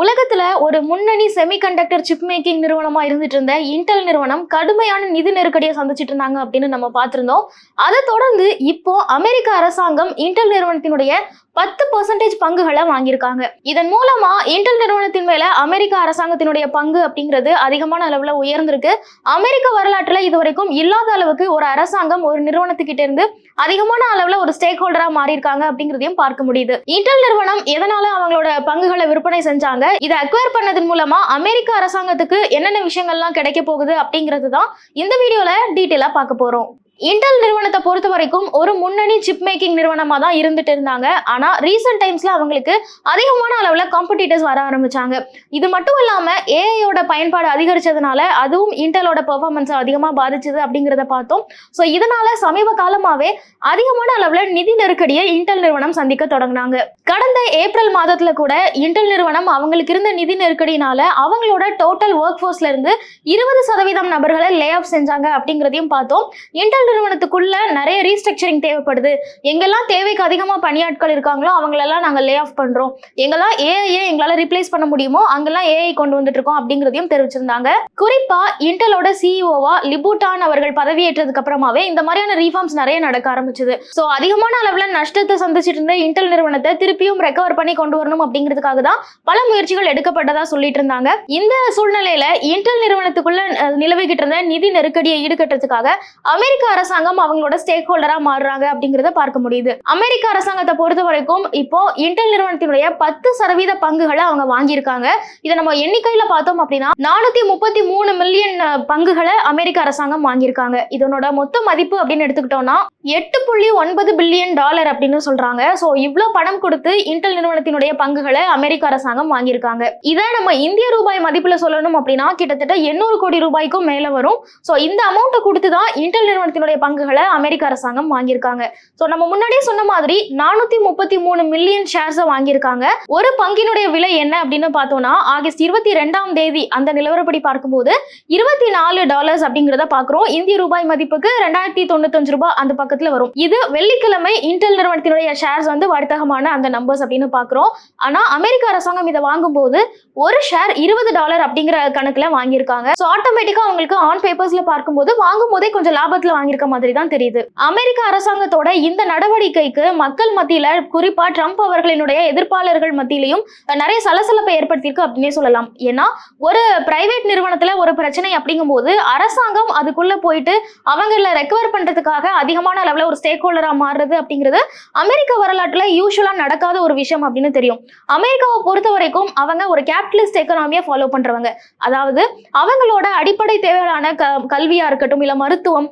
உலகத்துல ஒரு முன்னணி செமிகண்டக்டர் சிப் மேக்கிங் நிறுவனமா இருந்துட்டு இருந்த இன்டெல் நிறுவனம் கடுமையான நிதி நெருக்கடியை சந்திச்சிட்டு இருந்தாங்க அப்படின்னு நம்ம பார்த்திருந்தோம். அதை தொடர்ந்து இப்போ அமெரிக்க அரசாங்கம் இன்டெல் நிறுவனத்தினுடைய பத்து பர்சன்டேஜ் பங்குகளை வாங்கியிருக்காங்க. இதன் மூலமா இன்டெல் நிறுவனத்தின் மேல அமெரிக்க அரசாங்கத்தினுடைய பங்கு அப்படிங்கிறது அதிகமான அளவுல உயர்ந்திருக்கு. அமெரிக்க வரலாற்றுல இதுவரைக்கும் இல்லாத அளவுக்கு ஒரு அரசாங்கம் ஒரு நிறுவனத்துக்கிட்ட இருந்து அதிகமான அளவுல ஒரு ஸ்டேக் ஹோல்டரா மாறி இருக்காங்க அப்படிங்கிறதையும் பார்க்க முடியுது. இன்டெல் நிறுவனம் எதனால அவங்களோட பங்குகளை விற்பனை செஞ்சாங்க? இதை அக்வயர் பண்ணதன் மூலமா அமெரிக்க அரசாங்கத்துக்கு என்னென்ன விஷயங்கள்லாம் கிடைக்க போகுது அப்படிங்கிறது தான் இந்த வீடியோல டீட்டெயிலா பார்க்க போறோம். இன்டெல் நிறுவனத்தை பொறுத்த வரைக்கும் ஒரு முன்னணி சிப் மேக்கிங் நிறுவனமாக தான் இருந்துட்டு இருந்தாங்க. ஆனால் ரீசெண்ட் டைம்ஸில் அவங்களுக்கு அதிகமான அளவில் காம்படிட்டர்ஸ் வர ஆரம்பித்தாங்க இது மட்டும் இல்லாமல் ஏஐயோட பயன்பாடு அதிகரித்ததுனால அதுவும் இன்டெலோட பெர்ஃபார்மன்ஸை அதிகமாக பாதிச்சது அப்படிங்கிறத பார்த்தோம். ஸோ இதனால சமீப காலமாகவே அதிகமான அளவில் நிதி நெருக்கடியை இன்டெல் நிறுவனம் சந்திக்க தொடங்கினாங்க. கடந்த ஏப்ரல் மாதத்தில் கூட இன்டெல் நிறுவனம் அவங்களுக்கு இருந்த நிதி நெருக்கடினால அவங்களோட டோட்டல் ஒர்க் ஃபோர்ஸ்ல இருந்து இருபது சதவீதம் நபர்களை லே ஆஃப் செஞ்சாங்க அப்படிங்கிறதையும் பார்த்தோம். இன்டெல் நிறுவனத்துக்குள்ள நிறைய ரீஸ்ட்ரக்சரிங் தேவைப்படுது. எங்கெல்லாம் தேவைக்கு அதிகமா பணியாட்கள் இருக்காங்களோ அவங்களெல்லாம் நாங்க லே ஆஃப் பண்றோம். எங்கெல்லாம் ஏஐ எங்களால ரீப்ளேஸ் பண்ண முடியுமோ அங்கெல்லாம் ஏஐ கொண்டு வந்துட்டு இருக்கோம் அப்படிங்கிறதையும் தெரிவிச்சிருந்தாங்க. குறிப்பா இன்டெலோட சிஇஓவா லிபுட்டான் அவர்கள் பதவியேற்றதுக்கு அப்புறமாவே இந்த மாதிரியான ரீஃபார்ம்ஸ் நிறைய நடக்க ஆரம்பிச்சது. ஸோ அதிகமான அளவுல நஷ்டத்தை சந்திச்சிட்டு இருந்த இன்டெல் நிறுவனத்தை திருப்பியும் ரெக்கவர் பண்ணி கொண்டு வரணும் அப்படிங்கிறதுக்காக தான் பல முயற்சிகள் எடுக்கப்பட்டதா சொல்லிட்டு இருந்தாங்க. இந்த சூழ்நிலையில இன்டெல் நிறுவனத்துக்குள்ள அஹ், நிலவிக்கிட்டு இருந்த நிதி நெருக்கடியை ஈடுகட்டுறதுக்காக அமெரிக்க அரசாங்கம் அவங்களோட ஸ்டேக் ஹோல்டரா மாறுறாங்க அப்படிங்கறத பார்க்க முடியுது. அமெரிக்க அரசாங்கத்தை பொறுத்த வரைக்கும் இப்போ இன்டெல் நிறுவனத்தினுடைய பத்து சதவீத பங்குகளை அவங்க வாங்கியிருக்காங்க. இதை நம்ம எண்ணிக்கையில பார்த்தோம் அப்படின்னா நானூத்தி முப்பத்தி மூணு மில்லியன் பங்குகளை அமெரிக்க அரசாங்கம் வாங்கியிருக்காங்க. இதனோட மொத்த மதிப்பு அப்படின்னு எடுத்துக்கிட்டோம்னா எட்டு புள்ளி ஒன்பது பில்லியன் டாலர் அப்படின்னு சொல்றாங்க. ஸோ இவ்வளோ பணம் கொடுத்து இன்டெல் நிறுவனத்தினுடைய பங்குகளை அமெரிக்க அரசாங்கம் வாங்கியிருக்காங்க. இதை நம்ம இந்திய ரூபாய் மதிப்புல சொல்லணும் அப்படின்னா கிட்டத்தட்ட எண்ணூறு கோடி ரூபாய்க்கும் மேல வரும். ஸோ இந்த அமௌண்ட்டை கொடுத்து தான் இன்டெல் நிறுவனத்தினுடைய பங்குகளை அமெரிக்க அரசாங்கம் வாங்கியிருக்காங்க. ஸோ நம்ம முன்னாடியே சொன்ன மாதிரி நானூத்தி முப்பத்தி மூணு மில்லியன் ஷேர்ஸை வாங்கியிருக்காங்க. ஒரு பங்கினுடைய விலை என்ன அப்படின்னு பார்த்தோம்னா ஆகஸ்ட் இருபத்தி ரெண்டாம் தேதி அந்த நிலவரப்படி பார்க்கும்போது இருபத்தி நாலு டாலர்ஸ் அப்படிங்கிறத பார்க்குறோம். இந்திய ரூபாய் மதிப்புக்கு ரெண்டாயிரத்தி தொண்ணூத்தஞ்சு ரூபாய் அந்த பக்கத்தில் வரும். இது வெள்ளிக்கிழமை இன்டெல் நிறுவனத்தினுடைய ஷேர்ஸ் வந்து வர்த்தகமான அந்த நம்பர்ஸ் அப்படின்னு பார்க்குறோம். ஆனால் அமெரிக்க அரசாங்கம் இதை வாங்கும்போது ஒரு ஷேர் இருபது டாலர் அப்படிங்கிற கணக்கில் வாங்கியிருக்காங்க. ஸோ ஆட்டோமேட்டிக்காக அவங்களுக்கு ஆன் பேப்பர்ஸில் பார்க்கும்போது வாங்கும் போதே கொஞ்சம் லாபத்தில் வாங்கியிருக்காங்க. இருக்க மாதிரி தான் தெரியுது. அமெரிக்க அரசாங்கத்தோட இந்த நடவடிக்கைக்கு மக்கள் மத்தியில குறிப்பா ட்ரம்ப் அவர்களினுடைய எதிர்ப்பாளர்கள் மத்தியிலையும் நிறைய சலசலப்பை ஏற்படுத்தியிருக்கு அப்படின்னே சொல்லலாம். ஏன்னா ஒரு பிரைவேட் நிறுவனத்துல ஒரு பிரச்சனை அப்படிங்கும் போது அரசாங்கம் அதுக்குள்ள போயிட்டு அவங்கள ரெக்கவர் பண்றதுக்காக அதிகமான அளவுல ஒரு ஸ்டேக் ஹோல்டரா மாறுறது அப்படிங்கிறது அமெரிக்க வரலாற்றுல யூஸ்வலா நடக்காத ஒரு விஷயம் அப்படின்னு தெரியும். அமெரிக்காவை பொறுத்த வரைக்கும் அவங்க ஒரு கேபிட்டலிஸ்ட் எக்கனாமியை ஃபாலோ பண்றவங்க. அதாவது அவங்களோட அடிப்படை தேவையான கல்வியா இருக்கட்டும் இல்ல மருத்துவம்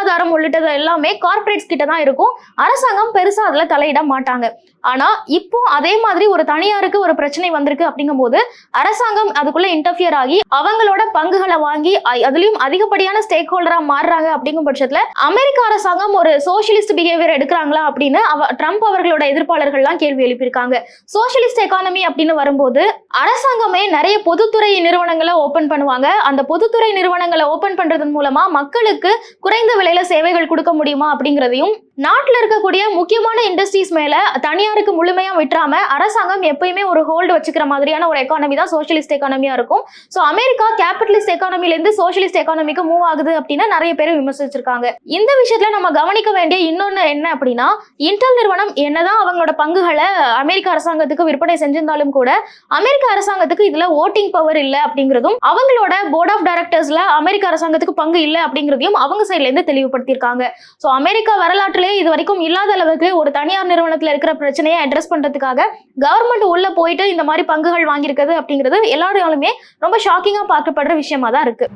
சுகாதாரம் உள்ளிட்டது எல்லாமே கார்பரேட்ஸ் கிட்ட தான் இருக்கும். அரசாங்கம் பெருசா அதுல தலையிட மாட்டாங்க. ஆனா இப்போ அதே மாதிரி ஒரு தனியாருக்கு ஒரு பிரச்சனை வந்திருக்கு அப்படிங்கும்போது அரசாங்கம் அதுக்குள்ள இன்டர்ஃபியர் ஆகி அவங்களோட பங்குகளை வாங்கி அதுலயும் அதிகப்படியான ஸ்டேக் ஹோல்டரா மாறுறாங்க அப்படிங்கும் பட்சத்துல அமெரிக்க அரசாங்கம் ஒரு சோஷியலிஸ்ட் பிஹேவியர் எடுக்கிறாங்களா அப்படின்னு அவ ட்ரம்ப் அவர்களோட எதிர்ப்பாளர்கள்லாம் கேள்வி எழுப்பியிருக்காங்க. சோஷியலிஸ்ட் எக்கானமி அப்படின்னு வரும்போது அரசாங்கமே நிறைய பொதுத்துறை நிறுவனங்களை ஓபன் பண்ணுவாங்க. அந்த பொதுத்துறை நிறுவனங்களை ஓபன் பண்றதன் மூலமா மக்களுக்கு குறைந்த விலையில சேவைகள் கொடுக்க முடியுமா அப்படிங்கிறதையும் நாட்டில் இருக்கக்கூடிய முக்கியமான இண்டஸ்ட்ரீஸ் மேல தனியாருக்கு முழுமையா விட்டுறாம அரசாங்கம் எப்பயுமே ஒரு ஹோல்டு வச்சுக்கிற மாதிரியான ஒரு எக்கானமி தான் சோஷியலிஸ்ட் எக்கானமியா இருக்கும். ஸோ அமெரிக்கா கேபிட்டலிஸ்ட் எக்கானமிலேருந்து சோஷியலிஸ்ட் எக்கானமிக்கு மூவ் ஆகுது அப்படின்னு நிறைய பேர் விமர்சிச்சிருக்காங்க. இந்த விஷயத்துல நம்ம கவனிக்க வேண்டிய இன்னொன்று என்ன அப்படின்னா இன்டெல் நிறுவனம் என்னதான் அவங்களோட பங்குகளை அமெரிக்க அரசாங்கத்துக்கு விற்பனை செஞ்சிருந்தாலும் கூட அமெரிக்க அரசாங்கத்துக்கு இதுல ஓட்டிங் பவர் இல்லை அப்படிங்கிறதும் அவங்களோட போர்ட் ஆஃப் டைரக்டர்ஸ்ல அமெரிக்க அரசாங்கத்துக்கு பங்கு இல்லை அப்படிங்கிறதையும் அவங்க சைட்ல இருந்து தெளிவுபடுத்தியிருக்காங்க. ஸோ அமெரிக்கா வரலாற்றுல இது வரைக்கும் இல்லாத அளவுக்கு ஒரு தனியார் நிறுவனத்தில் இருக்கிற பிரச்சனையை அட்ரஸ் பண்றதுக்காக கவர்மெண்ட் உள்ள போயிட்டு இந்த மாதிரி பங்குகள் வாங்கியிருக்கிறது அப்படிங்கிறது எல்லாராலுமே ரொம்ப ஷாக்கிங்கா பார்க்கப்படுற விஷயமா தான் இருக்கு.